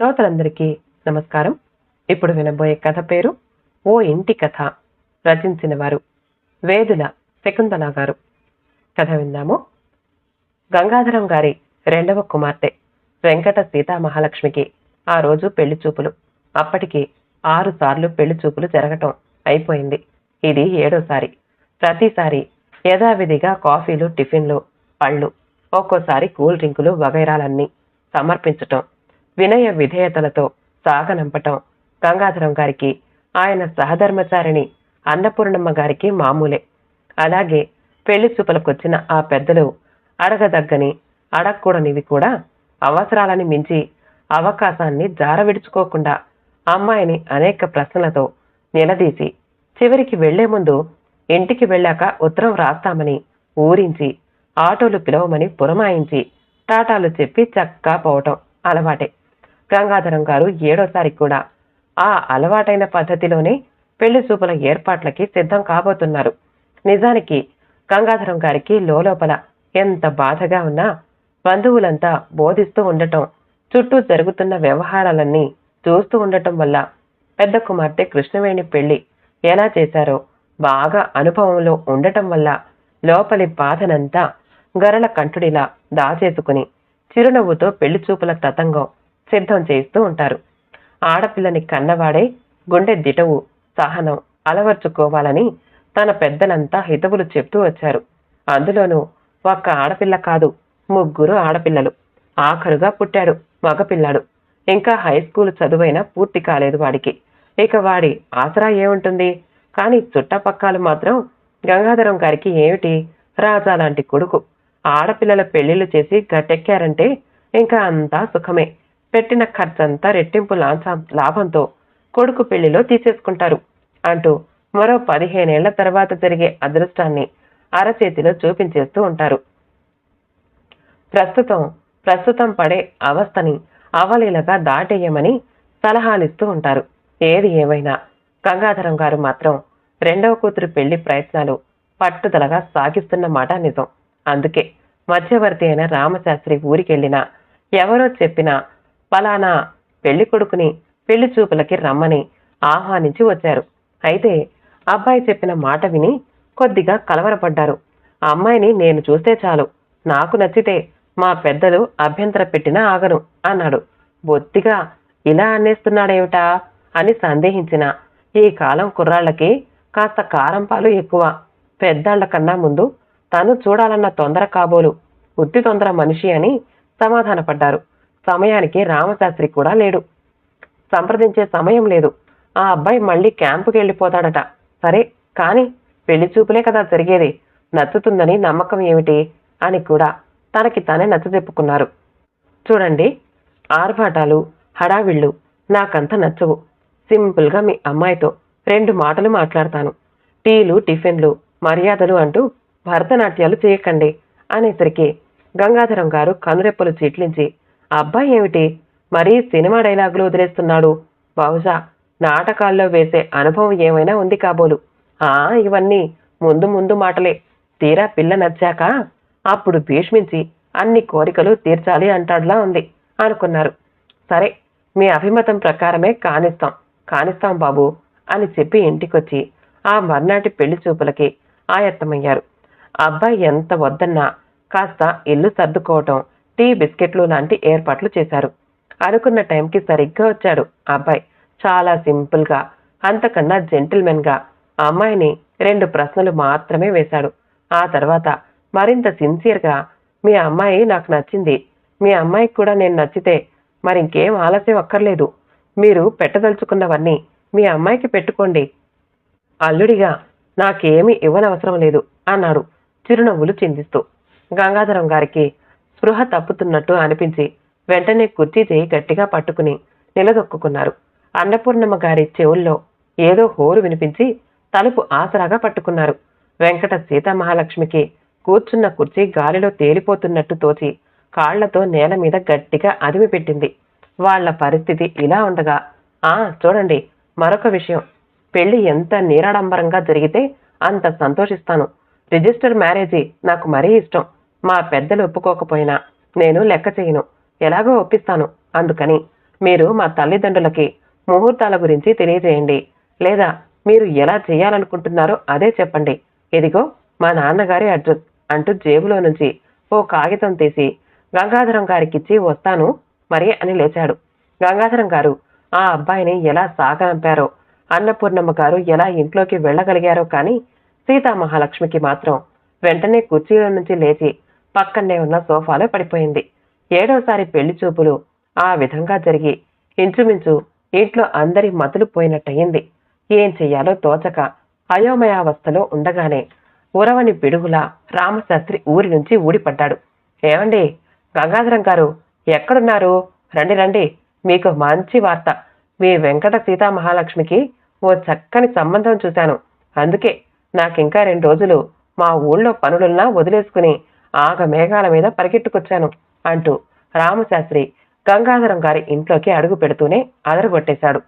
శ్రోతలందరికీ నమస్కారం. ఇప్పుడు వినబోయే కథ పేరు ఓ ఇంటి కథ రచించిన వారు వేదుల శకుంతల గారు. కథ విందాము. గంగాధరం గారి రెండవ కుమార్తె వెంకట సీతా మహాలక్ష్మికి ఆ రోజు పెళ్ళి చూపులు. అప్పటికి ఆరు సార్లు పెళ్ళి చూపులు జరగటం అయిపోయింది. ఇది ఏడోసారి. ప్రతిసారి యథావిధిగా కాఫీలు టిఫిన్లు పళ్ళు ఒక్కోసారి కూల్ డ్రింకులు వగైరాలన్నీ సమర్పించటం వినయ విధేయతలతో సాగనంపటం గంగాధరం గారికి ఆయన సహధర్మచారిణి అన్నపూర్ణమ్మ గారికి మామూలే. అలాగే పెళ్ళి చూపలకొచ్చిన ఆ పెద్దలు అడగదగ్గని అడగకూడనివి కూడా అవసరాలని మించి అవకాశాన్ని జారవిడుచుకోకుండా అమ్మాయిని అనేక ప్రశ్నలతో నిలదీసి చివరికి వెళ్ళే ముందు ఇంటికి వెళ్ళాక ఉత్తరం రాస్తామని ఊరించి ఆటోలు పిలవమని పురమాయించి టాటాలు చెప్పి చక్కా పోవటం అలవాటే. గంగాధరం గారు ఏడోసారి కూడా. ఆ అలవాటైన పద్ధతిలోనే పెళ్ళి చూపుల ఏర్పాట్లకి సిద్ధం కాబోతున్నారు. నిజానికి గంగాధరం గారికి లోపల ఎంత బాధగా ఉన్నా బంధువులంతా బోధిస్తూ ఉండటం చుట్టూ జరుగుతున్న వ్యవహారాలన్నీ చూస్తూ ఉండటం వల్ల పెద్ద కుమార్తె కృష్ణవేణి పెళ్ళి ఎలా చేశారో బాగా అనుభవంలో ఉండటం వల్ల లోపలి బాధనంతా గరళ కంఠుడిలా దాచేసుకుని చిరునవ్వుతో పెళ్ళి చూపుల తతంగం సిద్ధం చేస్తూ ఉంటారు. ఆడపిల్లని కన్నవాడే గుండె దిటవు సహనం అలవర్చుకోవాలని తన పెద్దలంతా హితవులు చెప్తూ వచ్చారు. అందులోనూ ఒక్క ఆడపిల్ల కాదు ముగ్గురు ఆడపిల్లలు. ఆఖరుగా పుట్టాడు మగపిల్లాడు. ఇంకా హై స్కూల్ చదువైనా పూర్తి కాలేదు వాడికి. ఇక వాడి ఆసరా ఏముంటుంది? కానీ చుట్టపక్కలు మాత్రం గంగాధరం గారికి ఏమిటి? రాజా లాంటి కొడుకు. ఆడపిల్లల పెళ్ళిళ్ళు చేసి గట్టెక్కారంటే ఇంకా అంతా సుఖమే. పెట్టిన ఖర్చంతా రెట్టింపు లాభంతో కొడుకు పెళ్ళిలో తీసేసుకుంటారు. అంటూ మరో పదిహేనేళ్ళ తర్వాత జరిగే అదృష్టాన్ని అరచేతిలో చూపించేస్తూ ఉంటారు. ప్రస్తుతం ప్రస్తుతం పడే అవస్థని అవలీలగా దాటేయమని సలహాలిస్తూ ఉంటారు. ఏది ఏమైనా గంగాధరం గారు మాత్రం రెండవ కూతురు పెళ్ళి ప్రయత్నాలు పట్టుదలగా సాగిస్తున్న మాట నిజం. అందుకే మధ్యవర్తి అయిన రామశాస్త్రి ఊరికెళ్ళినా ఎవరో చెప్పినా పలానా పెళ్ళి కొడుకుని పెళ్ళి చూపులకి రమ్మని ఆహ్వానించి వచ్చారు. అయితే అబ్బాయి చెప్పిన మాట విని కొద్దిగా కలవరపడ్డారు. ఆ అమ్మాయిని నేను చూస్తే చాలు నాకు నచ్చితే మా పెద్దలు అభ్యంతర పెట్టినా ఆగను అన్నాడు. బొత్తిగా ఇలా అనేస్తున్నాడేమిటా అని సందేహించిన ఈ కాలం కుర్రాళ్ళకి కాస్త కారం పాలు ఎక్కువ. పెద్దాళ్ళ కన్నా ముందు తను చూడాలన్న తొందర కాబోలు ఉత్తి తొందర మనిషి అని సమాధానపడ్డారు. సమయానికి రామశాస్త్రి కూడా లేడు. సంప్రదించే సమయం లేదు. ఆ అబ్బాయి మళ్ళీ క్యాంపుకి వెళ్ళిపోతాడట. సరే కానీ పెళ్ళి చూపులే కదా జరిగేది. నచ్చుతుందని నమ్మకం ఏమిటి? అని కూడా తనకి తానే నచ్చజెప్పుకున్నారు. చూడండి ఆర్భాటాలు హడావిళ్ళు నాకంత నచ్చవు. సింపుల్గా మీ అమ్మాయితో రెండు మాటలు మాట్లాడతాను. టీలు టిఫిన్లు మర్యాదలు అంటూ భరతనాట్యాలు చేయకండి. అనేసరికి గంగాధరం గారు కనురెప్పలు చీట్లించి అబ్బాయి ఏమిటి? మరీ సినిమా డైలాగులు వదిలేస్తున్నాడు. బహుశా నాటకాల్లో వేసే అనుభవం ఏమైనా ఉంది కాబోలు. ఆ ఇవన్నీ ముందు ముందు మాటలే. తీరా పిల్ల నచ్చాక అప్పుడు భీష్మించి అన్ని కోరికలు తీర్చాలి అంటాడులా ఉంది అనుకున్నారు. సరే మీ అభిమతం ప్రకారమే కానిస్తాం కానిస్తాం బాబు అని చెప్పి ఇంటికొచ్చి ఆ మర్నాటి పెళ్ళి చూపులకి ఆయత్తమయ్యారు. అబ్బాయి ఎంత వద్దన్నా కాస్త ఇల్లు సర్దుకోవటం టీ బిస్కెట్లు లాంటి ఏర్పాట్లు చేశారు. అనుకున్న టైంకి సరిగ్గా వచ్చాడు అబ్బాయి. చాలా సింపుల్గా అంతకన్నా జెంటిల్మెన్గా. అమ్మాయిని రెండు ప్రశ్నలు మాత్రమే వేశాడు. ఆ తర్వాత మరింత సిన్సియర్గా మీ అమ్మాయి నాకు నచ్చింది. మీ అమ్మాయికి కూడా నేను నచ్చితే మరింకేం ఆలస్యం అక్కర్లేదు. మీరు పెట్టదలుచుకున్నవన్నీ మీ అమ్మాయికి పెట్టుకోండి. అల్లుడిగా నాకేమీ ఇవ్వనవసరం లేదు అన్నాడు చిరునవ్వులు చిందిస్తూ. గంగాధరం గారికి స్పృహ తప్పుతున్నట్టు అనిపించి వెంటనే కుర్చీ చేయి గట్టిగా పట్టుకుని నిలదొక్కున్నారు అన్నపూర్ణమ్మ గారి చెవుల్లో ఏదో హోరు వినిపించి తలుపు ఆసరాగా పట్టుకున్నారు. వెంకట సీతామహాలక్ష్మికి కూర్చున్న కుర్చీ గాలిలో తేలిపోతున్నట్టు తోచి కాళ్ళతో నేల మీద గట్టిగా అదిమి పెట్టింది. వాళ్ళ పరిస్థితి ఇలా ఉండగా ఆ చూడండి మరొక విషయం. పెళ్ళి ఎంత నీరాడంబరంగా జరిగితే అంత సంతోషిస్తాను. రిజిస్టర్ మ్యారేజీ నాకు మరీ ఇష్టం. మా పెద్దలు ఒప్పుకోకపోయినా నేను లెక్క చేయను. ఎలాగో ఒప్పిస్తాను. అందుకని మీరు మా తల్లిదండ్రులకి ముహూర్తాల గురించి తెలియజేయండి. లేదా మీరు ఎలా చేయాలనుకుంటున్నారో అదే చెప్పండి. ఇదిగో మా నాన్నగారి అడ్రస్ అంటూ జేబులో నుంచి ఓ కాగితం తీసి గంగాధరం గారికిచ్చి వస్తాను మరి అని లేచాడు. గంగాధరం గారు ఆ అబ్బాయిని ఎలా సాగనంపారో అన్నపూర్ణమ్మ గారు ఎలా ఇంట్లోకి వెళ్ళగలిగారో కానీ సీతామహాలక్ష్మికి మాత్రం వెంటనే కుర్చీలో నుంచి లేచి పక్కనే ఉన్న సోఫాలో పడిపోయింది. ఏడోసారి పెళ్ళి చూపులు ఆ విధంగా జరిగి ఇంచుమించు ఇంట్లో అందరి మతులు పోయినట్టయింది. ఏం చెయ్యాలో తోచక అయోమయావస్థలో ఉండగానే ఉరవని పిడుగులా రామశాస్త్రి ఊరి నుంచి ఊడిపడ్డాడు. ఏమండి? గంగాధరం గారు ఎక్కడున్నారు? రండి రండి. మీకు మంచి వార్త. మీ వెంకట సీతా మహాలక్ష్మికి ఓ చక్కని సంబంధం చూశాను. అందుకే నాకింకా రెండు రోజులు మా ఊళ్ళో పనులున్నా వదిలేసుకుని ఆగ మేఘాల మీద పరిగెట్టుకొచ్చాను అంటూ రామశాస్త్రి గంగాధరం గారి ఇంట్లోకి అడుగు పెడుతూనే అదరగొట్టేశాడు.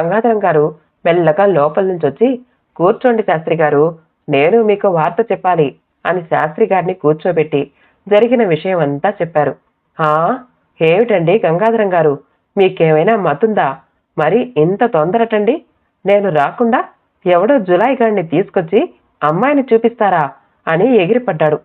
గంగాధరం గారు మెల్లగా లోపల నుంచి వచ్చి కూర్చోండి శాస్త్రి గారు నేను మీకు వార్త చెప్పాలి అని శాస్త్రి గారిని కూర్చోబెట్టి జరిగిన విషయం అంతా చెప్పారు. ఆ ఏమిటండి గంగాధరం గారు మీకేమైనా మతుందా? మరి ఇంత తొందరటండి? నేను రాకుండా ఎవడో జులాయి గారిని తీసుకొచ్చి అమ్మాయిని చూపిస్తారా? అని ఎగిరిపడ్డాడు.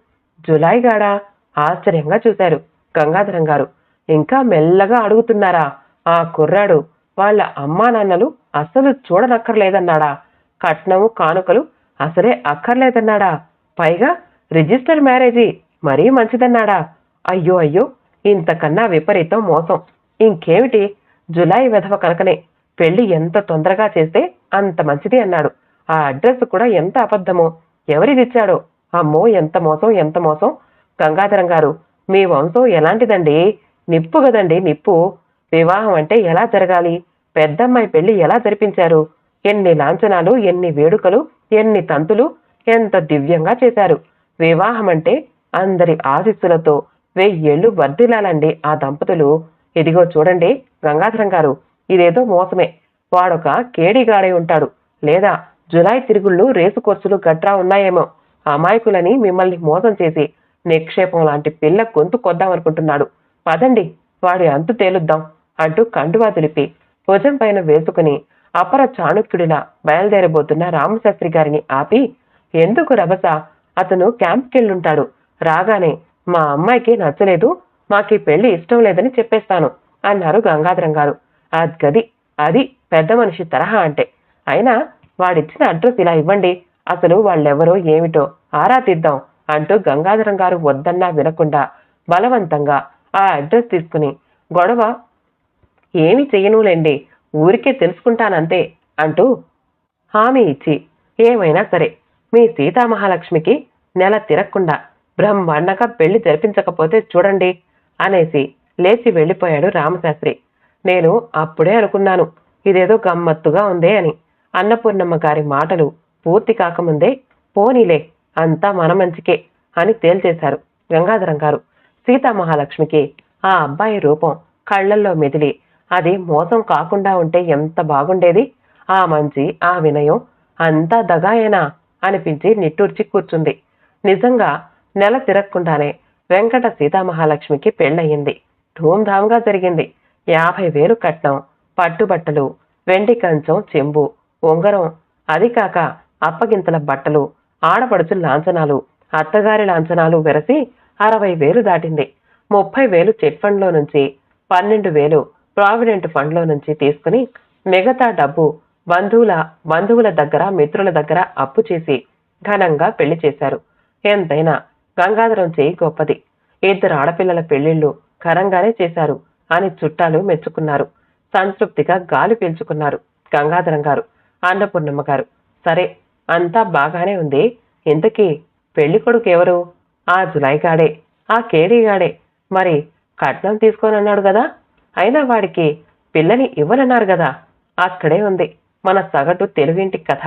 జులాయి గాడా ఆశ్చర్యంగా చూశారు. గంగాధరం గారు ఇంకా మెల్లగా అడుగుతున్నారా? ఆ కుర్రాడు వాళ్ళ అమ్మా నాన్నలు అసలు చూడనక్కర్లేదన్నాడా? కట్నము కానుకలు అసలే అక్కర్లేదన్నాడా? పైగా రిజిస్టర్ మ్యారేజీ మరీ మంచిదన్నాడా? అయ్యో అయ్యో ఇంతకన్నా విపరీతం మోసం. ఇంకేమిటి? జులై వెధవ కనుకనే పెళ్ళి ఎంత తొందరగా చేస్తే అంత మంచిది అన్నాడు. ఆ అడ్రస్ కూడా ఎంత అబద్ధమో ఎవరిదిచ్చాడో? అమ్మో ఎంత మోసం ఎంత మోసం. గంగాధరం గారు మీ వంశం ఎలాంటిదండి? నిప్పు కదండి నిప్పు. వివాహం అంటే ఎలా జరగాలి? పెద్దమ్మాయి పెళ్ళి ఎలా జరిపించారు? ఎన్ని లాంఛనాలు ఎన్ని వేడుకలు ఎన్ని తంతులు ఎంత దివ్యంగా చేశారు? వివాహం అంటే అందరి ఆశీస్సులతో వెయ్యేళ్ళు వర్ధిల్లాలండి ఆ దంపతులు. ఇదిగో చూడండి గంగాధరం గారు ఇదేదో మోసమే. వాడొక కేడిగాడై ఉంటాడు. లేదా జులై తిరుగుళ్ళు రేసు కోర్సులు గట్రా ఉన్నాయేమో. అమాయకులని మిమ్మల్ని మోసం చేసి నిక్షేపం లాంటి పిల్ల గొంతు కొద్దామనుకుంటున్నాడు పదండి వాడి అంతు తేలుద్దాం అంటూ కండువా తులిపి భుజం పైన వేసుకుని అపర చాణుక్యుడిలా బయలుదేరబోతున్న రామశాస్త్రి గారిని ఆపి ఎందుకు రభస? అతను క్యాంప్కెళ్ళుంటాడు. రాగానే మా అమ్మాయికి నచ్చలేదు మాకీ పెళ్ళి ఇష్టం లేదని చెప్పేస్తాను అన్నారు గంగాధరం గారు. గది అది పెద్ద మనిషి తరహా అంటే. అయినా వాడిచ్చిన అడ్రస్ ఇలా ఇవ్వండి. అసలు వాళ్ళెవరో ఏమిటో ఆరా తీద్దాం అంటూ గంగాధరం గారు వద్దన్నా వినకుండా బలవంతంగా ఆ అడ్రస్ తీసుకుని గొడవ ఏమి చెయ్యనులేండి ఊరికే తెలుసుకుంటానంతే అంటూ హామీ ఇచ్చి ఏమైనా సరే మీ సీతామహాలక్ష్మికి నెల తిరగకుండా బ్రహ్మాండంగా పెళ్ళి జరిపించకపోతే చూడండి అనేసి లేచి వెళ్ళిపోయాడు రామశాస్త్రి. నేను అప్పుడే అనుకున్నాను ఇదేదో గమ్మత్తుగా ఉందే అని అన్నపూర్ణమ్మ గారి మాటలు పూర్తి కాకముందే పోనీలే అంతా మన మంచికే అని తేల్చేశారు గంగాధరం గారు. సీతామహాలక్ష్మికి ఆ అబ్బాయి రూపం కళ్ళల్లో మెదిలి అది మోసం కాకుండా ఉంటే ఎంత బాగుండేది? ఆ మంచి ఆ వినయం అంతా దగాయేనా అనిపించి నిట్టూర్చి కూర్చుంది. నిజంగా నెల తిరగకుండానే వెంకట సీతామహాలక్ష్మికి పెళ్ళయింది. ధూమ్ధామ్గా జరిగింది. యాభై వేలు కట్నం పట్టుబట్టలు వెండి కంచం చెంబు ఉంగరం అది కాక అప్పగింతల బట్టలు ఆడపడుచు లాంఛనాలు అత్తగారి లాంఛనాలు వెరసి అరవై వేలు దాటింది. ముప్పై వేలు చిట్ ఫండ్లో నుంచి పన్నెండు వేలు ప్రావిడెంట్ ఫండ్లో నుంచి తీసుకుని మిగతా డబ్బు బంధువుల బంధువుల దగ్గర మిత్రుల దగ్గర అప్పు చేసి ఘనంగా పెళ్ళి చేశారు. ఎంతైనా గంగాధరం చేయి గొప్పది. ఇద్దరు ఆడపిల్లల పెళ్ళిళ్ళు ఘనంగానే చేశారు అని చుట్టాలు మెచ్చుకున్నారు. సంతృప్తిగా గాలి పీల్చుకున్నారు గంగాధరం గారు అన్నపూర్ణమ్మ గారు. సరే అంతా బాగానే ఉంది. ఇంతకీ పెళ్ళి కొడుకు ఎవరు? ఆ జులైగాడే ఆ కేడీగాడే మరి కట్నం తీసుకోనన్నాడు కదా అయినా వాడికి పిల్లని ఇవ్వనన్నారు కదా అక్కడే ఉంది మన సగటు తెలుగింటి కథ.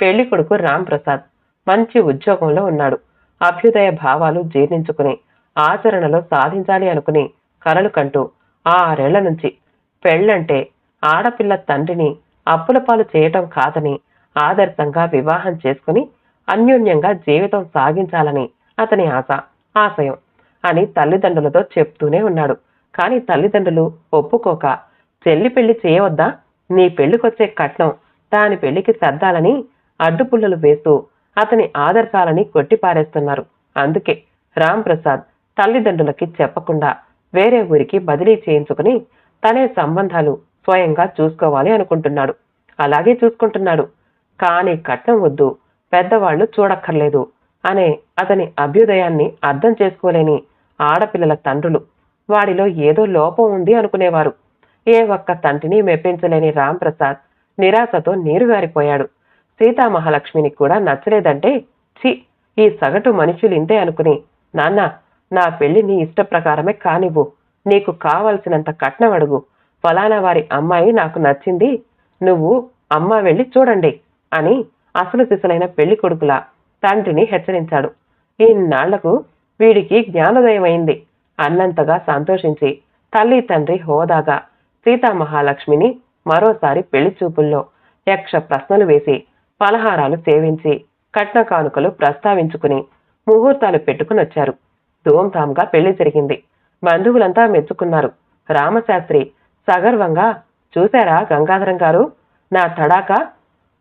పెళ్ళి కొడుకు రామ్ ప్రసాద్ మంచి ఉద్యోగంలో ఉన్నాడు. అభ్యుదయ భావాలు జీర్ణించుకుని ఆచరణలో సాధించాలి అనుకుని కలలు కంటూ ఆరేళ్ళ నుంచి పెళ్ళంటే ఆడపిల్ల తండ్రిని అప్పుల పాలు చేయటం కాదని ఆదర్శంగా వివాహం చేసుకుని అన్యోన్యంగా జీవితం సాగించాలని అతని ఆశ ఆశయం అని తల్లిదండ్రులతో చెప్తూనే ఉన్నాడు. కానీ తల్లిదండ్రులు ఒప్పుకోక చెల్లి పెళ్ళి చేయవద్దా? నీ పెళ్ళికొచ్చే కట్నం దాని పెళ్ళికి సర్దాలని అడ్డుపుల్లలు వేస్తూ అతని ఆదర్శాలని కొట్టిపారేస్తున్నారు. అందుకే రామ్ ప్రసాద్ తల్లిదండ్రులకి చెప్పకుండా వేరే ఊరికి బదిలీ చేయించుకుని తనే సంబంధాలు స్వయంగా చూసుకోవాలి అనుకుంటున్నాడు. అలాగే చూసుకుంటున్నాడు. కానీ కట్నం వద్దు పెద్దవాళ్ళు చూడక్కర్లేదు. అనే అతని అభ్యుదయాన్ని అర్థం చేసుకోలేని ఆడపిల్లల తండ్రులు. వాడిలో ఏదో లోపం ఉంది అనుకునేవారు. ఏ ఒక్క తండ్రిని మెప్పించలేని రామ్ ప్రసాద్ నిరాశతో నీరుగారిపోయాడు. సీతామహాలక్ష్మిని కూడా నచ్చలేదంటే ఛీ ఈ సగటు మనుషులు ఇంతే అనుకుని నాన్న నా పెళ్ళి నీ ఇష్ట ప్రకారమే కానివ్వు. నీకు కావలసినంత కట్నం అడుగు. ఫలానా వారి అమ్మాయి నాకు నచ్చింది. నువ్వు అమ్మ వెళ్ళి చూడండి. అని అసలు సిసలైన పెళ్ళి కొడుకులా తండ్రిని హెచ్చరించాడు. ఇన్నాళ్ళకు వీడికి జ్ఞానోదయమైంది. అన్నంతగా సంతోషించి తల్లి తండ్రి హోదాగా సీతామహాలక్ష్మిని మరోసారి పెళ్ళి చూపుల్లో యక్ష ప్రశ్నలు వేసి పలహారాలు సేవించి కట్న కానుకలు ప్రస్తావించుకుని ముహూర్తాలు పెట్టుకుని వచ్చారు ధూమ్ధామ్గా పెళ్ళి జరిగింది. బంధువులంతా మెచ్చుకున్నారు. రామశాస్త్రి సగర్వంగా చూశారా గంగాధరం గారు? నా తడాక?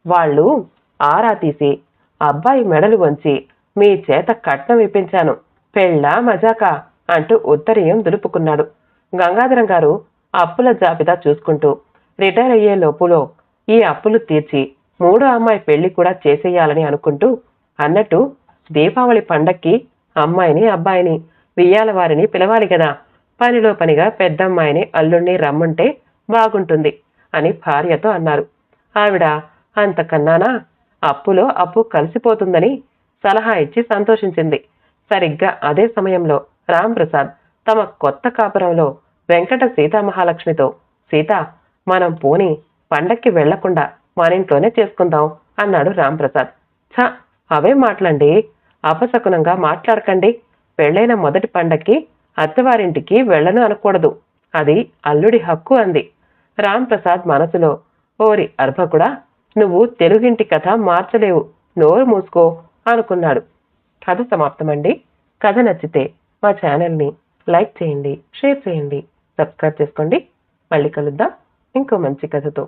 వాళ్ళు ఆరా తీసి అబ్బాయి మెడలు వంచి మీ చేత కట్నం ఇప్పించాను. పెళ్ళా మజాకా? అంటూ ఉత్తరీయం దులుపుకున్నాడు. గంగాధరం గారు అప్పుల జాబితా చూసుకుంటూ రిటైర్ అయ్యే లోపులో ఈ అప్పులు తీర్చి మూడో అమ్మాయి పెళ్ళి కూడా చేసేయాలని అనుకుంటూ అన్నట్టు దీపావళి పండక్కి అమ్మాయిని అబ్బాయిని వియ్యాల వారిని పిలవాలి కదా. పనిలో పనిగా పెద్దమ్మాయిని అల్లుణ్ణి రమ్మంటే బాగుంటుంది అని భార్యతో అన్నారు. ఆవిడ అంతకన్నానా? అప్పులో అప్పు కలిసిపోతుందని సలహా ఇచ్చి సంతోషించింది. సరిగ్గా అదే సమయంలో రాంప్రసాద్ తమ కొత్త కాపురంలో వెంకట సీతామహాలక్ష్మితో సీత మనం పోని పండక్కి వెళ్ళకుండా మన ఇంట్లోనే చేసుకుందాం అన్నాడు రాంప్రసాద్ ఛ అవే మాట్లాండి. అపశకునంగా మాట్లాడకండి. పెళ్ళైన మొదటి పండక్కి అత్తవారింటికి వెళ్ళను అనకూడదు. అది అల్లుడి హక్కు అంది. రాంప్రసాద్ మనసులో ఓరి అర్భకుడా నువ్వు తెలుగింటి కథ మార్చలేవు. నోరు మూసుకో అనుకున్నాడు. కథ సమాప్తమండి. కథ నచ్చితే మా ఛానల్ని లైక్ చేయండి షేర్ చేయండి సబ్స్క్రైబ్ చేసుకోండి. మళ్ళీ కలుద్దాం. ఇంకో మంచి కథతో.